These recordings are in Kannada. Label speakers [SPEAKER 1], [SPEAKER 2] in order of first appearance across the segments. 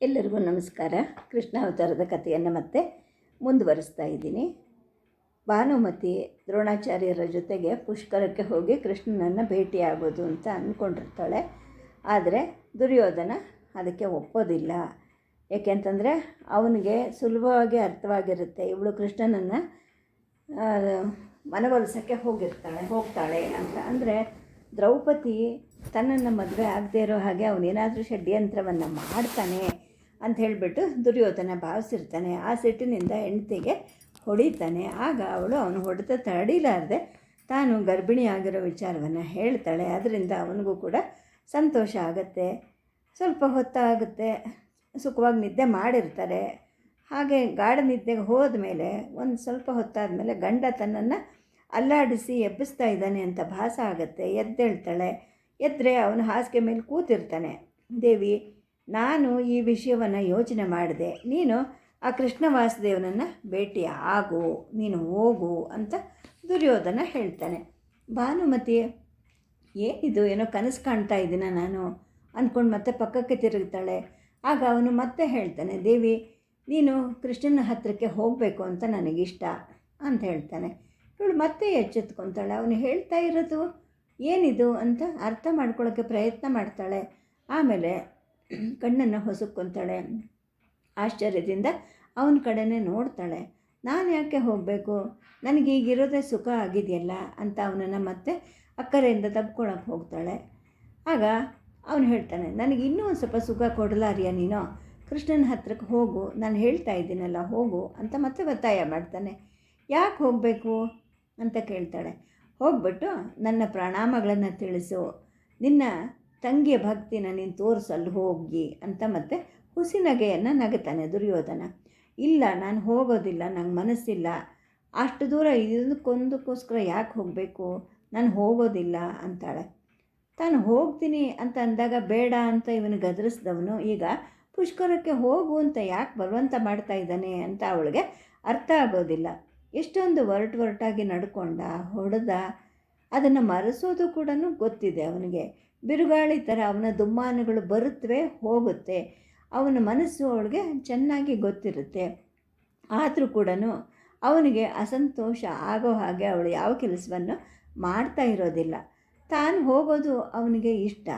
[SPEAKER 1] ಎಲ್ಲರಿಗೂ ನಮಸ್ಕಾರ. ಕೃಷ್ಣ ಅವತಾರದ ಕಥೆಯನ್ನು ಮತ್ತೆ ಮುಂದುವರಿಸ್ತಾ ಇದ್ದೀನಿ. ಭಾನುಮತಿ ದ್ರೋಣಾಚಾರ್ಯರ ಜೊತೆಗೆ ಪುಷ್ಕರಕ್ಕೆ ಹೋಗಿ ಕೃಷ್ಣನನ್ನು ಭೇಟಿಯಾಗೋದು ಅಂತ ಅಂದ್ಕೊಂಡಿರ್ತಾಳೆ ಆದರೆ ದುರ್ಯೋಧನ ಅದಕ್ಕೆ ಒಪ್ಪೋದಿಲ್ಲ. ಏಕೆಂತಂದರೆ ಅವನಿಗೆ ಸುಲಭವಾಗಿ ಅರ್ಥವಾಗಿರುತ್ತೆ. ಇವಳು ಕೃಷ್ಣನನ್ನು ಮನವೊಲಿಸೋಕ್ಕೆ ಹೋಗಿರ್ತಾಳೆ, ಹೋಗ್ತಾಳೆ ಅಂತ. ಅಂದರೆ ದ್ರೌಪದಿ ತನ್ನನ್ನು ಮದುವೆ ಆಗದೇ ಇರೋ ಹಾಗೆ ಅವನೇನಾದರೂ ಷಡ್ಯಂತ್ರವನ್ನು ಮಾಡ್ತಾನೆ. ಅಂತ ಹೇಳಿಬಿಟ್ಟು ದುರ್ಯೋಧನ ಭಾವಿಸಿರ್ತಾನೆ. ಆ ಸಿಟ್ಟಿನಿಂದ ಹೆಂಡತಿಗೆ ಹೊಡಿತಾನೆ. ಆಗ ಅವಳು ಅವನು ಹೊಡೆತ ತಡಿಲಾರದೆ ತಾನು ಗರ್ಭಿಣಿಯಾಗಿರೋ ವಿಚಾರವನ್ನು ಹೇಳ್ತಾಳೆ. ಅದರಿಂದ ಅವನಿಗೂ ಕೂಡ ಸಂತೋಷ ಆಗುತ್ತೆ. ಸ್ವಲ್ಪ ಹೊತ್ತಾಗುತ್ತೆ. ಸುಖವಾಗಿ ನಿದ್ದೆ ಮಾಡಿರ್ತಾರೆ. ಹಾಗೆ ಗಾಢ ನಿದ್ದೆಗೆ ಹೋದ ಮೇಲೆ ಒಂದು ಸ್ವಲ್ಪ ಹೊತ್ತಾದ ಮೇಲೆ ಗಂಡ ತನ್ನನ್ನು ಅಲ್ಲಾಡಿಸಿ ಎಬ್ಬಿಸ್ತಾ ಇದ್ದಾನೆ ಅಂತ ಭಾಸ ಆಗುತ್ತೆ. ಎದ್ದೇಳ್ತಾಳೆ. ಎದ್ದರೆ ಅವನು ಹಾಸಿಗೆ ಮೇಲೆ ಕೂತಿರ್ತಾನೆ. ದೇವಿ ನಾನು ಈ ವಿಷಯವನ್ನು ಯೋಚನೆ ಮಾಡಿದೆ. ನೀನು ಆ ಕೃಷ್ಣ ವಾಸುದೇವನನ್ನು ಭೇಟಿ ಆಗು, ನೀನು ಹೋಗು ಅಂತ ದುರ್ಯೋಧನ ಹೇಳ್ತಾನೆ. ಭಾನುಮತಿ, ಏನಿದು? ಏನೋ ಕನಸು ಕಾಣ್ತಾ ಇದ್ದೀನ ನಾನು? ಅಂದ್ಕೊಂಡು ಮತ್ತೆ ಪಕ್ಕಕ್ಕೆ ತಿರುಗ್ತಾಳೆ. ಆಗ ಅವನು ಮತ್ತೆ ಹೇಳ್ತಾನೆ, ದೇವಿ, ನೀನು ಕೃಷ್ಣನ ಹತ್ತಿರಕ್ಕೆ ಹೋಗಬೇಕು ಅಂತ ನನಗಿಷ್ಟ ಅಂತ ಹೇಳ್ತಾನೆ. ಇವಳು ಮತ್ತೆ ಎಚ್ಚೆತ್ಕೊತಾಳೆ. ಅವನು ಹೇಳ್ತಾ ಇರೋದು ಏನಿದು ಅಂತ ಅರ್ಥ ಮಾಡ್ಕೊಳ್ಳೋಕ್ಕೆ ಪ್ರಯತ್ನ ಮಾಡ್ತಾಳೆ. ಆಮೇಲೆ ಕಣ್ಣನ್ನು ಹೊಸಕ್ಕೊಂತಾಳೆ ಆಶ್ಚರ್ಯದಿಂದ ಅವನ ಕಡೆನೇ ನೋಡ್ತಾಳೆ. ನಾನು ಯಾಕೆ ಹೋಗಬೇಕು? ನನಗೆ ಈಗಿರೋದೇ ಸುಖ ಆಗಿದೆಯಲ್ಲ ಅಂತ ಅವನನ್ನು ಮತ್ತೆ ಅಕ್ಕರೆಯಿಂದ ತಬ್ಕೊಳಕ್ಕೆ ಹೋಗ್ತಾಳೆ. ಆಗ ಅವನು ಹೇಳ್ತಾನೆ, ನನಗೆ ಇನ್ನೂ ಒಂದು ಸ್ವಲ್ಪ ಸುಖ ಕೊಡಲಾರಿಯ ನೀನು. ಕೃಷ್ಣನ ಹತ್ರಕ್ಕೆ ಹೋಗು. ನಾನು ಹೇಳ್ತಾ ಇದ್ದೀನಲ್ಲ, ಹೋಗು ಅಂತ ಮತ್ತೆ ಒತ್ತಾಯ ಮಾಡ್ತಾನೆ. ಯಾಕೆ ಹೋಗಬೇಕು? ಅಂತ ಕೇಳ್ತಾಳೆ. ಹೋಗ್ಬಿಟ್ಟು ನನ್ನ ಪ್ರಣಾಮಗಳನ್ನು ತಿಳಿಸು. ನಿನ್ನ ತಂಗಿಯ ಭಕ್ತಿನ ನೀನು ತೋರಿಸಲು ಹೋಗಿ ಅಂತ ಮತ್ತೆ ಹುಸಿ ನಗೆಯನ್ನು ನಗುತ್ತಾನೆ ದುರ್ಯೋಧನ. ಇಲ್ಲ, ನಾನು ಹೋಗೋದಿಲ್ಲ, ನಂಗೆ ಮನಸ್ಸಿಲ್ಲ. ಅಷ್ಟು ದೂರ ಇದಕ್ಕೊಂದಕ್ಕೋಸ್ಕರ ಯಾಕೆ ಹೋಗಬೇಕು? ನಾನು ಹೋಗೋದಿಲ್ಲ ಅಂತಾಳೆ. ತಾನು ಹೋಗ್ತೀನಿ ಅಂತ ಅಂದಾಗ ಬೇಡ ಅಂತ ಇವನು ಗದರಿಸಿದವನು. ಈಗ ಪುಷ್ಕರಕ್ಕೆ ಹೋಗು ಅಂತ ಯಾಕೆ ಬಲವಂತ ಮಾಡ್ತಾ ಇದ್ದಾನೆ ಅಂತ ಅವಳಿಗೆ ಅರ್ಥ ಆಗೋದಿಲ್ಲ. ಎಷ್ಟೊಂದು ಒರಟು ಒರಟಾಗಿ ನಡ್ಕೊಂಡ, ಹೊಡೆದ, ಅದನ್ನು ಮರೆಸೋದು ಕೂಡ ಗೊತ್ತಿದೆ ಅವನಿಗೆ. ಬಿರುಗಾಳಿ ಥರ ಅವನ ದುಮ್ಮಾನಗಳು ಬರುತ್ತವೆ ಹೋಗುತ್ತೆ. ಅವನ ಮನಸ್ಸು ಅವಳಿಗೆ ಚೆನ್ನಾಗಿ ಗೊತ್ತಿರುತ್ತೆ. ಆದರೂ ಕೂಡ ಅವನಿಗೆ ಅಸಂತೋಷ ಆಗೋ ಹಾಗೆ ಅವಳು ಯಾವ ಕೆಲಸವನ್ನು ಮಾಡ್ತಾ ಇರೋದಿಲ್ಲ. ತಾನು ಹೋಗೋದು ಅವನಿಗೆ ಇಷ್ಟ.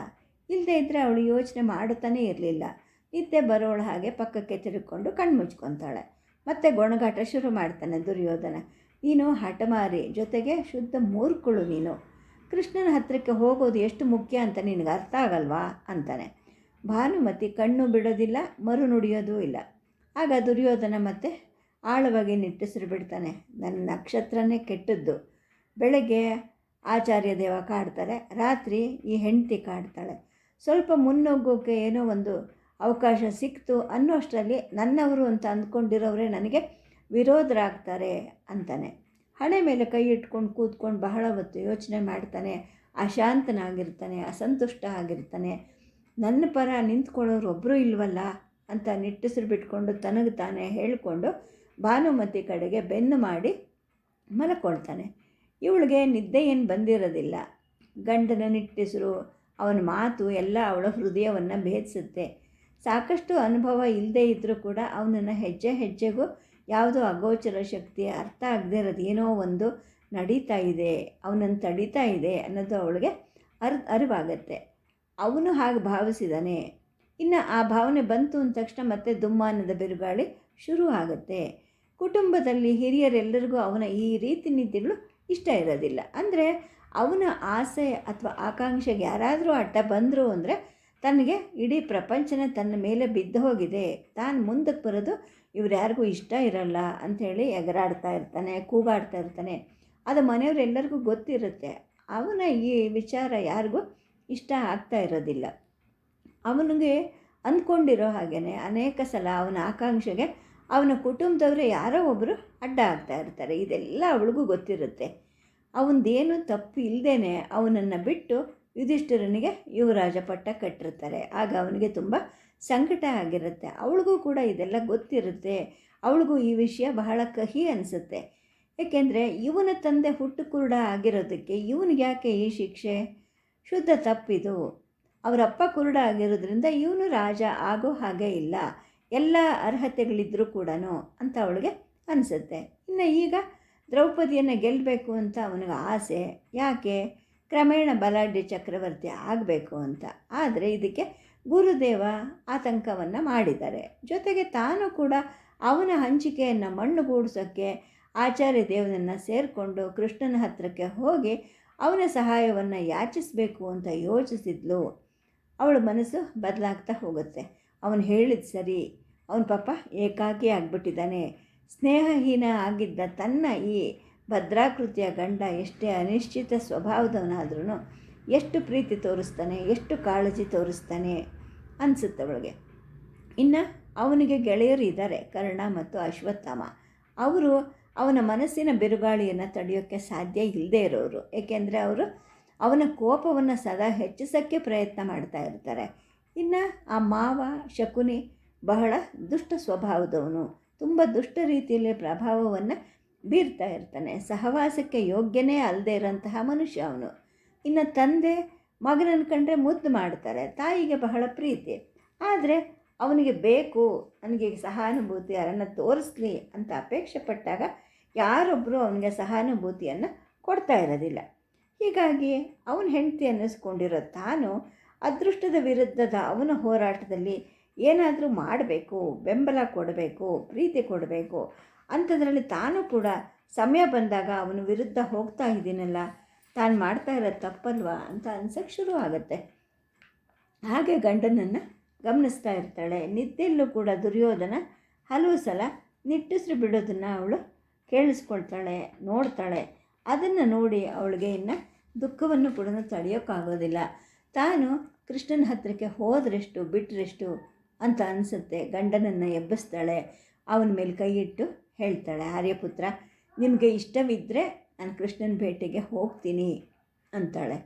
[SPEAKER 1] ಇಲ್ಲದೇ ಇದ್ದರೆ ಅವಳು ಯೋಚನೆ ಮಾಡುತ್ತಾನೇ ಇರಲಿಲ್ಲ. ನಿದ್ದೆ ಬರೋಳ ಹಾಗೆ ಪಕ್ಕಕ್ಕೆ ತಿರುಕೊಂಡು ಕಣ್ಣು ಮುಚ್ಕೊತಾಳೆ. ಮತ್ತೆ ಗೊಣಗಾಟ ಶುರು ಮಾಡ್ತಾನೆ ದುರ್ಯೋಧನ. ನೀನು ಹಠಮಾರಿ ಜೊತೆಗೆ ಶುದ್ಧ ಮೂರ್ಕುಳು ನೀನು. ಕೃಷ್ಣನ ಹತ್ತಿರಕ್ಕೆ ಹೋಗೋದು ಎಷ್ಟು ಮುಖ್ಯ ಅಂತ ನಿನಗೆ ಅರ್ಥ ಆಗಲ್ವಾ? ಅಂತಾನೆ. ಭಾನುಮತಿ ಕಣ್ಣು ಬಿಡೋದಿಲ್ಲ, ಮರು ನುಡಿಯೋದೂ ಇಲ್ಲ. ಆಗ ದುರ್ಯೋಧನ ಮತ್ತೆ ಆಳವಾಗಿ ನಿಟ್ಟುಸಿರು ಬಿಡ್ತಾನೆ. ನನ್ನ ನಕ್ಷತ್ರನೇ ಕೆಟ್ಟದ್ದು. ಬೆಳಗ್ಗೆ ಆಚಾರ್ಯ ದೇವ ಕಾಡ್ತಾರೆ, ರಾತ್ರಿ ಈ ಹೆಂಡತಿ ಕಾಡ್ತಾಳೆ. ಸ್ವಲ್ಪ ಮುನ್ನುಗ್ಗೋಕೆ ಏನೋ ಒಂದು ಅವಕಾಶ ಸಿಕ್ತು ಅನ್ನೋಷ್ಟರಲ್ಲಿ ನನ್ನವರು ಅಂತ ಅಂದ್ಕೊಂಡಿರೋರೇ ನನಗೆ ವಿರೋಧರಾಗ್ತಾರೆ ಅಂತಾನೆ. ಹಣೆ ಮೇಲೆ ಕೈ ಇಟ್ಕೊಂಡು ಕೂತ್ಕೊಂಡು ಬಹಳ ಹೊತ್ತು ಯೋಚನೆ ಮಾಡ್ತಾನೆ, ಅಶಾಂತನಾಗಿರ್ತಾನೆ, ಅಸಂತುಷ್ಟ ಆಗಿರ್ತಾನೆ. ನನ್ನ ಪರ ನಿಂತ್ಕೊಳ್ಳೋರು ಒಬ್ಬರೂ ಇಲ್ವಲ್ಲ ಅಂತ ನಿಟ್ಟುಸಿರು ಬಿಟ್ಕೊಂಡು ತನಗೆ ತಾನೇ ಹೇಳಿಕೊಂಡು ಭಾನುಮತಿ ಕಡೆಗೆ ಬೆನ್ನು ಮಾಡಿ ಮಲ್ಕೊಳ್ತಾನೆ. ಇವಳಿಗೆ ನಿದ್ದೆ ಏನು ಬಂದಿರೋದಿಲ್ಲ. ಗಂಡನ ನಿಟ್ಟುಸಿರು, ಅವನ ಮಾತು ಎಲ್ಲ ಅವಳ ಹೃದಯವನ್ನು ಭೇದಿಸುತ್ತೆ. ಸಾಕಷ್ಟು ಅನುಭವ ಇಲ್ಲದೇ ಇದ್ದರೂ ಕೂಡ ಅವನನ್ನು ಹೆಜ್ಜೆ ಹೆಜ್ಜೆಗೂ ಯಾವುದೋ ಅಗೋಚರ ಶಕ್ತಿ ಅರ್ಥ ಆಗದೇ ಇರೋದು, ಏನೋ ಒಂದು ನಡೀತಾ ಇದೆ, ಅವನನ್ನು ತಡೀತಾ ಇದೆ ಅನ್ನೋದು ಅವಳಿಗೆ ಅರ್, ಅರಿವಾಗತ್ತೆ. ಅವನು ಹಾಗೆ ಭಾವಿಸಿದಾನೆ. ಇನ್ನು ಆ ಭಾವನೆ ಬಂತು ಅಂದ ತಕ್ಷಣ ಮತ್ತೆ ದುಮ್ಮಾನದ ಬಿರುಗಾಳಿ ಶುರು ಆಗುತ್ತೆ. ಕುಟುಂಬದಲ್ಲಿ ಹಿರಿಯರೆಲ್ಲರಿಗೂ ಅವನ ಈ ರೀತಿ ನೀತಿಗಳು ಇಷ್ಟ ಇರೋದಿಲ್ಲ. ಅಂದರೆ ಅವನ ಆಸೆ ಅಥವಾ ಆಕಾಂಕ್ಷೆಗೆ ಯಾರಾದರೂ ಅಡ್ಡ ಬಂದರು ಅಂದರೆ ತನಗೆ ಇಡೀ ಪ್ರಪಂಚನ ತನ್ನ ಮೇಲೆ ಬಿದ್ದು ಹೋಗಿದೆ. ತಾನು ಮುಂದಕ್ಕೆ ಬರೋದು ಇವ್ರು ಯಾರಿಗೂ ಇಷ್ಟ ಇರಲ್ಲ ಅಂಥೇಳಿ ಎಗರಾಡ್ತಾ ಇರ್ತಾನೆ, ಕೂಗಾಡ್ತಾ ಇರ್ತಾನೆ. ಅದು ಮನೆಯವರೆಲ್ಲರಿಗೂ ಗೊತ್ತಿರುತ್ತೆ. ಅವನ ಈ ವಿಚಾರ ಯಾರಿಗೂ ಇಷ್ಟ ಆಗ್ತಾ ಇರೋದಿಲ್ಲ. ಅವನಿಗೆ ಅಂದ್ಕೊಂಡಿರೋ ಹಾಗೆಯೇ ಅನೇಕ ಸಲ ಅವನ ಆಕಾಂಕ್ಷೆಗೆ ಅವನ ಕುಟುಂಬದವರು ಯಾರೋ ಒಬ್ಬರು ಅಡ್ಡ ಆಗ್ತಾ ಇರ್ತಾರೆ. ಇದೆಲ್ಲ ಅವಳಿಗೂ ಗೊತ್ತಿರುತ್ತೆ. ಅವನದೇನು ತಪ್ಪು ಇಲ್ಲದೇ ಅವನನ್ನು ಬಿಟ್ಟು ಯುಧಿಷ್ಠಿರನಿಗೆ ಯುವರಾಜ ಪಟ್ಟ ಕಟ್ಟಿರ್ತಾರೆ. ಆಗ ಅವನಿಗೆ ತುಂಬ ಸಂಕಟ ಆಗಿರುತ್ತೆ. ಅವಳಿಗೂ ಕೂಡ ಇದೆಲ್ಲ ಗೊತ್ತಿರುತ್ತೆ. ಅವಳಿಗೂ ಈ ವಿಷಯ ಬಹಳ ಕಹಿ ಅನಿಸುತ್ತೆ. ಏಕೆಂದರೆ ಇವನ ತಂದೆ ಹುಟ್ಟು ಕುರುಡ ಆಗಿರೋದಕ್ಕೆ ಇವನಿಗೆ ಯಾಕೆ ಈ ಶಿಕ್ಷೆ? ಶುದ್ಧ ತಪ್ಪಿದು. ಅವರಪ್ಪ ಕುರುಡ ಆಗಿರೋದ್ರಿಂದ ಇವನು ರಾಜ ಆಗೋ ಹಾಗೆ ಇಲ್ಲ. ಎಲ್ಲ ಅರ್ಹತೆಗಳಿದ್ದರೂ ಕೂಡ ಅಂತ ಅವಳಿಗೆ ಅನಿಸುತ್ತೆ. ಇನ್ನು ಈಗ ದ್ರೌಪದಿಯನ್ನು ಗೆಲ್ಲಬೇಕು ಅಂತ ಅವನಿಗೆ ಆಸೆ. ಯಾಕೆ? ಕ್ರಮೇಣ ಬಲಾಢ್ಯ ಚಕ್ರವರ್ತಿ ಆಗಬೇಕು ಅಂತ. ಆದರೆ ಇದಕ್ಕೆ ಗುರುದೇವ ಆತಂಕವನ್ನು ಮಾಡಿದ್ದಾರೆ. ಜೊತೆಗೆ ತಾನು ಕೂಡ ಅವನ ಹಂಚಿಕೆಯನ್ನು ಮಣ್ಣುಗೂಡಿಸೋಕ್ಕೆ ಆಚಾರ್ಯ ದೇವನನ್ನು ಸೇರಿಕೊಂಡು ಕೃಷ್ಣನ ಹತ್ತಿರಕ್ಕೆ ಹೋಗಿ ಅವನ ಸಹಾಯವನ್ನು ಯಾಚಿಸಬೇಕು ಅಂತ ಯೋಚಿಸಿದ್ಲು. ಅವಳ ಮನಸ್ಸು ಬದಲಾಗ್ತಾ ಹೋಗುತ್ತೆ. ಅವನು ಹೇಳಿದ ಸರಿ. ಅವನ ಪಾಪ ಏಕಾಕಿ ಆಗಿಬಿಟ್ಟಿದ್ದಾನೆ. ಸ್ನೇಹಹೀನ ಆಗಿದ್ದ ತನ್ನ ಈ ಭದ್ರಾಕೃತಿಯ ಗಂಡ ಎಷ್ಟೇ ಅನಿಶ್ಚಿತ ಸ್ವಭಾವದವನಾದ್ರೂ ಎಷ್ಟು ಪ್ರೀತಿ ತೋರಿಸ್ತಾನೆ, ಎಷ್ಟು ಕಾಳಜಿ ತೋರಿಸ್ತಾನೆ ಅನಿಸುತ್ತೆ ಅವಳಿಗೆ. ಇನ್ನು ಅವನಿಗೆ ಗೆಳೆಯರು ಇದ್ದಾರೆ ಕರ್ಣ ಮತ್ತು ಅಶ್ವತ್ಥಾಮ. ಅವರು ಅವನ ಮನಸ್ಸಿನ ಬಿರುಗಾಳಿಯನ್ನು ತಡೆಯೋಕ್ಕೆ ಸಾಧ್ಯ ಇಲ್ಲದೇ ಇರೋರು. ಏಕೆಂದರೆ ಅವರು ಅವನ ಕೋಪವನ್ನು ಸದಾ ಹೆಚ್ಚಿಸೋಕ್ಕೆ ಪ್ರಯತ್ನ ಮಾಡ್ತಾ ಇರ್ತಾರೆ. ಇನ್ನು ಆ ಮಾವ, ಶಕುನಿ ಬಹಳ ದುಷ್ಟ ಸ್ವಭಾವದವನು. ತುಂಬ ದುಷ್ಟ ರೀತಿಯಲ್ಲಿ ಪ್ರಭಾವವನ್ನು ಬೀರ್ತಾ ಇರ್ತಾನೆ. ಸಹವಾಸಕ್ಕೆ ಯೋಗ್ಯನೇ ಅಲ್ಲದೆ ಇರೋಂತಹ ಮನುಷ್ಯ ಅವನು. ಇನ್ನು ತಂದೆ ಮಗನನ್ನು ಕಂಡ್ರೆ ಮುದ್ದು ಮಾಡ್ತಾರೆ. ತಾಯಿಗೆ ಬಹಳ ಪ್ರೀತಿ. ಆದರೆ ಅವನಿಗೆ ಬೇಕು ನನಗೆ ಸಹಾನುಭೂತಿ ಯಾರನ್ನು ತೋರಿಸ್ಲಿ ಅಂತ ಅಪೇಕ್ಷೆ ಪಟ್ಟಾಗ ಯಾರೊಬ್ಬರು ಅವನಿಗೆ ಸಹಾನುಭೂತಿಯನ್ನು ಕೊಡ್ತಾ ಇರೋದಿಲ್ಲ. ಹೀಗಾಗಿ ಅವನ ಹೆಂಡತಿ ಅನ್ನಿಸ್ಕೊಂಡಿರೋ ತಾನು ಅದೃಷ್ಟದ ವಿರುದ್ಧದ ಅವನ ಹೋರಾಟದಲ್ಲಿ ಏನಾದರೂ ಮಾಡಬೇಕು, ಬೆಂಬಲ ಕೊಡಬೇಕು, ಪ್ರೀತಿ ಕೊಡಬೇಕು ಅಂಥದ್ರಲ್ಲಿ ತಾನು ಕೂಡ ಸಮಯ ಬಂದಾಗ ಅವನ ವಿರುದ್ಧ ಹೋಗ್ತಾ ಇದ್ದೀನಲ್ಲ, ತಾನು ಮಾಡ್ತಾ ಇರೋದು ತಪ್ಪಲ್ವಾ ಅಂತ ಅನ್ಸಕ್ಕೆ ಶುರು ಆಗುತ್ತೆ. ಹಾಗೆ ಗಂಡನನ್ನು ಗಮನಿಸ್ತಾ ಇರ್ತಾಳೆ. ನಿದ್ದೆಲ್ಲೂ ಕೂಡ ದುರ್ಯೋಧನ ಹಲವು ಸಲ ನಿಟ್ಟುಸಿರು ಬಿಡೋದನ್ನು ಅವಳು ಕೇಳಿಸ್ಕೊಳ್ತಾಳೆ, ನೋಡ್ತಾಳೆ. ಅದನ್ನು ನೋಡಿ ಅವಳಿಗೆ ಇನ್ನು ದುಃಖವನ್ನು ಕೂಡ ತಡೆಯೋಕ್ಕಾಗೋದಿಲ್ಲ ತಾನು ಕೃಷ್ಣನ ಹತ್ತಿರಕ್ಕೆ ಹೋದ್ರೆಷ್ಟು ಬಿಟ್ಟರೆಷ್ಟು ಅಂತ ಅನಿಸುತ್ತೆ. ಗಂಡನನ್ನು ಎಬ್ಬಿಸ್ತಾಳೆ. ಅವನ ಮೇಲೆ ಕೈ ಇಟ್ಟು ಹೇಳ್ತಾಳೆ, ಆರ್ಯಪುತ್ರ, ನಿಮಗೆ ಇಷ್ಟವಿದ್ದರೆ ನಾನು ಕೃಷ್ಣನ ಭೇಟಿಗೆ ಹೋಗ್ತೀನಿ ಅಂತಾಳೆ.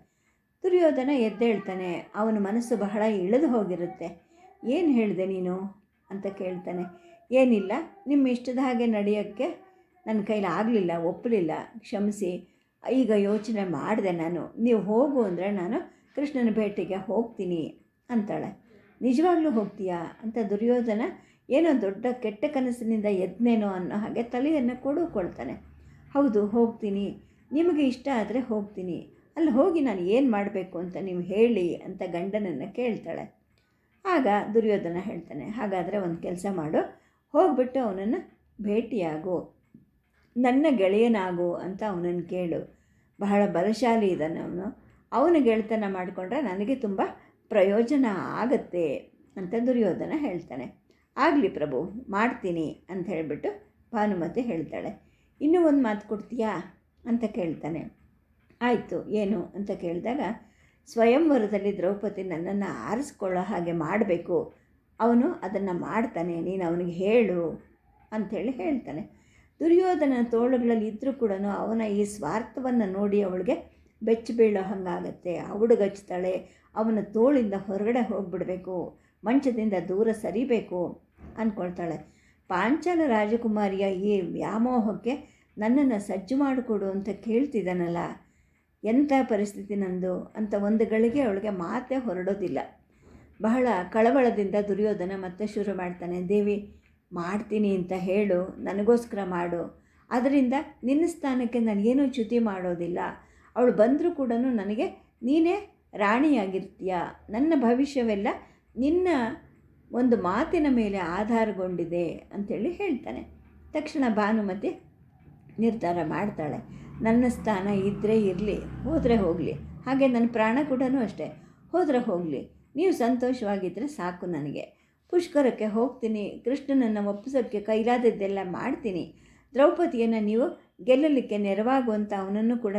[SPEAKER 1] ದುರ್ಯೋಧನ ಎದ್ದೇಳ್ತಾನೆ, ಅವನ ಮನಸ್ಸು ಬಹಳ ಇಳಿದು ಹೋಗಿರುತ್ತೆ. ಏನು ಹೇಳಿದೆ ನೀನು? ಅಂತ ಕೇಳ್ತಾನೆ. ಏನಿಲ್ಲ, ನಿಮ್ಮ ಇಷ್ಟದ ಹಾಗೆ ನಡೆಯೋಕ್ಕೆ ನನ್ನ ಕೈಲಿ ಆಗಲಿಲ್ಲ ಒಪ್ಪಲಿಲ್ಲ ಕ್ಷಮಿಸಿ. ಈಗ ಯೋಚನೆ ಮಾಡಿದೆ ನಾನು. ನೀವು ಹೋಗು ಅಂದರೆ ನಾನು ಕೃಷ್ಣನ ಭೇಟಿಗೆ ಹೋಗ್ತೀನಿ ಅಂತಾಳೆ. ನಿಜವಾಗ್ಲೂ ಹೋಗ್ತೀಯಾ? ಅಂತ ದುರ್ಯೋಧನ ಏನೋ ದೊಡ್ಡ ಕೆಟ್ಟ ಕನಸಿನಿಂದ ಎದ್ನೇನೋ ಅನ್ನೋ ಹಾಗೆ ತಲೆಯನ್ನು ಕೊಡುಕೊಳ್ತಾನೆ. ಹೌದು, ಹೋಗ್ತೀನಿ. ನಿಮಗೆ ಇಷ್ಟ ಆದರೆ ಹೋಗ್ತೀನಿ. ಅಲ್ಲಿ, ಹೋಗಿ ನಾನು ಏನು ಮಾಡಬೇಕು ಅಂತ ನೀವು ಹೇಳಿ ಅಂತ ಗಂಡನನ್ನು ಕೇಳ್ತಾಳೆ. ಆಗ ದುರ್ಯೋಧನ ಹೇಳ್ತಾನೆ, ಹಾಗಾದರೆ ಒಂದು ಕೆಲಸ ಮಾಡು. ಹೋಗ್ಬಿಟ್ಟು ಅವನನ್ನು ಭೇಟಿಯಾಗು. ನನ್ನ ಗೆಳೆಯನಾಗು ಅಂತ ಅವನನ್ನು ಕೇಳು. ಬಹಳ ಬಲಶಾಲಿ ಇದ್ದಾನೆ ಅವನು. ಅವನ ಗೆಳೆತನ ಮಾಡಿಕೊಂಡ್ರೆ ನನಗೆ ತುಂಬ ಪ್ರಯೋಜನ ಆಗತ್ತೆ ಅಂತ ದುರ್ಯೋಧನ ಹೇಳ್ತಾನೆ. ಆಗಲಿ ಪ್ರಭು, ಮಾಡ್ತೀನಿ ಅಂತ ಹೇಳಿಬಿಟ್ಟು ಭಾನುಮತಿ ಹೇಳ್ತಾಳೆ. ಇನ್ನೂ ಒಂದು ಮಾತು ಕೊಡ್ತೀಯಾ ಅಂತ ಕೇಳ್ತಾನೆ. ಆಯಿತು, ಏನು ಅಂತ ಕೇಳಿದಾಗ, ಸ್ವಯಂವರದಲ್ಲಿ ದ್ರೌಪದಿ ನನ್ನನ್ನು ಆರಿಸ್ಕೊಳ್ಳೋ ಹಾಗೆ ಮಾಡಬೇಕು. ಅವನು ಅದನ್ನು ಮಾಡ್ತಾನೆ, ನೀನು ಅವನಿಗೆ ಹೇಳು ಅಂಥೇಳಿ ಹೇಳ್ತಾನೆ. ದುರ್ಯೋಧನ ತೋಳುಗಳಲ್ಲಿ ಇದ್ದರೂ ಕೂಡ ಅವನ ಈ ಸ್ವಾರ್ಥವನ್ನು ನೋಡಿ ಅವಳಿಗೆ ಬೆಚ್ಚಿ ಬೀಳೋ ಹಾಗಾಗತ್ತೆ. ಹುಡುಗಚ್ತಾಳೆ ಅವನ ತೋಳಿಂದ ಹೊರಗಡೆ ಹೋಗಿಬಿಡಬೇಕು. ಮಂಚದಿಂದ ದೂರ ಸರಿಬೇಕು ಅಂದ್ಕೊಳ್ತಾಳೆ ಪಾಂಚಾಲ ರಾಜಕುಮಾರಿಯ ಈ ವ್ಯಾಮೋಹಕ್ಕೆ ನನ್ನನ್ನು ಸಜ್ಜು ಮಾಡಿಕೊಡು ಅಂತ ಕೇಳ್ತಿದ್ದಾನಲ್ಲ ಎಂಥ ಪರಿಸ್ಥಿತಿ ನಂದು? ಅಂತ ಒಂದು ಗಳಿಗೆ ಅವಳಿಗೆ ಮಾತೇ ಹೊರಡೋದಿಲ್ಲ. ಬಹಳ ಕಳವಳದಿಂದ ದುರ್ಯೋಧನ ಮತ್ತೆ ಶುರು ಮಾಡ್ತಾನೆ. ದೇವಿ, ಮಾಡ್ತೀನಿ ಅಂತ ಹೇಳು, ನನಗೋಸ್ಕರ ಮಾಡು. ಅದರಿಂದ ನಿನ್ನ ಸ್ಥಾನಕ್ಕೆ ನನಗೇನೂ ಚ್ಯುತಿ ಮಾಡೋದಿಲ್ಲ. ಅವಳು ಬಂದರೂ ಕೂಡ ನನಗೆ ನೀನೇ ರಾಣಿಯಾಗಿರ್ತೀಯ. ನನ್ನ ಭವಿಷ್ಯವೆಲ್ಲ ನಿನ್ನ ಒಂದು ಮಾತಿನ ಮೇಲೆ ಆಧಾರಗೊಂಡಿದೆ ಅಂಥೇಳಿ ಹೇಳ್ತಾನೆ. ತಕ್ಷಣ ಭಾನುಮತಿ ನಿರ್ಧಾರ ಮಾಡ್ತಾಳೆ. ನನ್ನ ಸ್ಥಾನ ಇದ್ದರೆ ಇರಲಿ, ಹೋದರೆ ಹೋಗಲಿ. ಹಾಗೆ ನನ್ನ ಪ್ರಾಣ ಕೂಡ ಅಷ್ಟೇ. ಹೋದರೆ ಹೋಗಲಿ. ನೀವು ಸಂತೋಷವಾಗಿದ್ದರೆ ಸಾಕು ನನಗೆ. ಪುಷ್ಕರಕ್ಕೆ ಹೋಗ್ತೀನಿ. ಕೃಷ್ಣನನ್ನು ಒಪ್ಪಿಸೋಕ್ಕೆ ಕೈಲಾದದ್ದೆಲ್ಲ ಮಾಡ್ತೀನಿ. ದ್ರೌಪದಿಯನ್ನು ನೀವು ಗೆಲ್ಲಲಿಕ್ಕೆ ನೆರವಾಗುವಂಥ ಅವನನ್ನು ಕೂಡ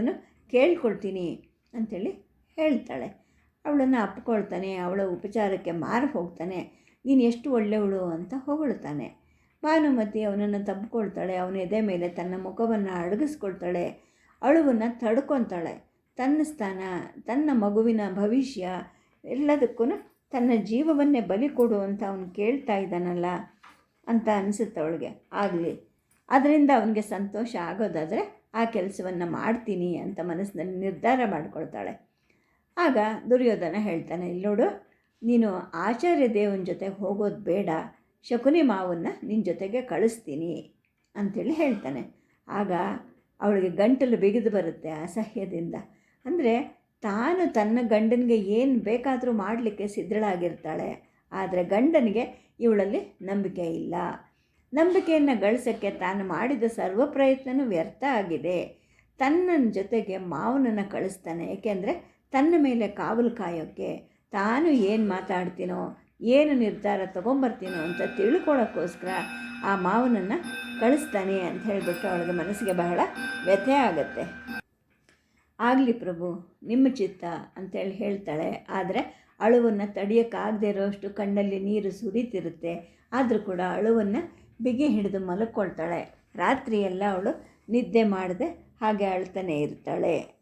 [SPEAKER 1] ಕೇಳ್ಕೊಳ್ತೀನಿ ಅಂಥೇಳಿ ಹೇಳ್ತಾಳೆ. ಅವಳನ್ನು ಅಪ್ಕೊಳ್ತಾನೆ ಅವಳ ಉಪಚಾರಕ್ಕೆ ಮಾರು ಹೋಗ್ತಾನೆ ನೀನು ಎಷ್ಟು ಒಳ್ಳೆಯವಳು ಅಂತ ಹೊಗಳ್ತಾನೆ. ಭಾನುಮತಿ ಅವನನ್ನು ತಬ್ಕೊಳ್ತಾಳೆ ಅವನ ಎದೆ ಮೇಲೆ ತನ್ನ ಮುಖವನ್ನು ಅಡಗಿಸ್ಕೊಳ್ತಾಳೆ, ಅಳುವನ್ನು ತಡ್ಕೊತಾಳೆ ತನ್ನ ಸ್ಥಾನ, ತನ್ನ ಮಗುವಿನ ಭವಿಷ್ಯ ಎಲ್ಲದಕ್ಕೂ ತನ್ನ ಜೀವವನ್ನೇ ಬಲಿ ಕೊಡು ಅಂತ ಅವನು ಕೇಳ್ತಾ ಇದ್ದಾನಲ್ಲ ಅಂತ ಅನಿಸುತ್ತೆ ಅವಳಿಗೆ. ಆಗಲಿ, ಅದರಿಂದ ಅವನಿಗೆ ಸಂತೋಷ ಆಗೋದಾದರೆ ಆ ಕೆಲಸವನ್ನು ಮಾಡ್ತೀನಿ ಅಂತ ಮನಸ್ಸಿನಲ್ಲಿ ನಿರ್ಧಾರ ಮಾಡ್ಕೊಳ್ತಾಳೆ. ಆಗ ದುರ್ಯೋಧನ ಹೇಳ್ತಾನೆ ಇಲ್ಲಿ ನೋಡು ನೀನು ಆಚಾರ್ಯ ದೇವನ ಜೊತೆಗೆ ಹೋಗೋದು ಬೇಡ, ಶಕುನಿ ಮಾವನ್ನ ನಿನ್ನ ಜೊತೆಗೆ ಕಳಿಸ್ತೀನಿ ಅಂಥೇಳಿ ಹೇಳ್ತಾನೆ. ಆಗ ಅವಳಿಗೆ ಗಂಟಲು ಬಿಗಿದು ಬರುತ್ತೆ ಅಸಹ್ಯದಿಂದ ಅಂದರೆ ತಾನು ತನ್ನ ಗಂಡನಿಗೆ ಏನು ಬೇಕಾದರೂ ಮಾಡಲಿಕ್ಕೆ ಸಿದ್ಧಳಾಗಿರ್ತಾಳೆ, ಆದರೆ ಗಂಡನಿಗೆ ಇವಳಲ್ಲಿ ನಂಬಿಕೆ ಇಲ್ಲ. ನಂಬಿಕೆಯನ್ನು ಗಳಿಸೋಕ್ಕೆ ತಾನು ಮಾಡಿದ ಸರ್ವ ಪ್ರಯತ್ನವೂ ವ್ಯರ್ಥ ಆಗಿದೆ. ತನ್ನ ಜೊತೆಗೆ ಮಾವನನ್ನು ಕಳಿಸ್ತಾನೆ, ಏಕೆಂದರೆ ತನ್ನ ಮೇಲೆ ಕಾವಲು ಕಾಯೋಕ್ಕೆ ತಾನು ಏನು ಮಾತಾಡ್ತೀನೋ, ಏನು ನಿರ್ಧಾರ ತೊಗೊಂಬರ್ತೀನೋ ಅಂತ ತಿಳ್ಕೊಳ್ಳೋಕ್ಕೋಸ್ಕರ ಆ ಮಾವನನ್ನು ಕಳಿಸ್ತಾನೆ ಅಂತ ಹೇಳಿಬಿಟ್ಟು ಅವಳಿಗೆ ಮನಸ್ಸಿಗೆ ಬಹಳ ವ್ಯಥೆ ಆಗುತ್ತೆ. ಆಗಲಿ ಪ್ರಭು, ನಿಮ್ಮ ಚಿತ್ತ ಅಂತೇಳಿ ಹೇಳ್ತಾಳೆ. ಆದರೆ ಅಳುವನ್ನು ತಡೆಯೋಕ್ಕಾಗದೇ ಇರೋಷ್ಟು ಕಣ್ಣಲ್ಲಿ ನೀರು ಸುರಿತಿರುತ್ತೆ. ಆದರೂ ಕೂಡ ಅಳುವನ್ನು ಬಿಗಿ ಹಿಡಿದು ಮಲ್ಕೊಳ್ತಾಳೆ. ರಾತ್ರಿಯೆಲ್ಲ ಅವಳು ನಿದ್ದೆ ಮಾಡದೆ ಹಾಗೆ ಅಳ್ತಾನೆ ಇರ್ತಾಳೆ.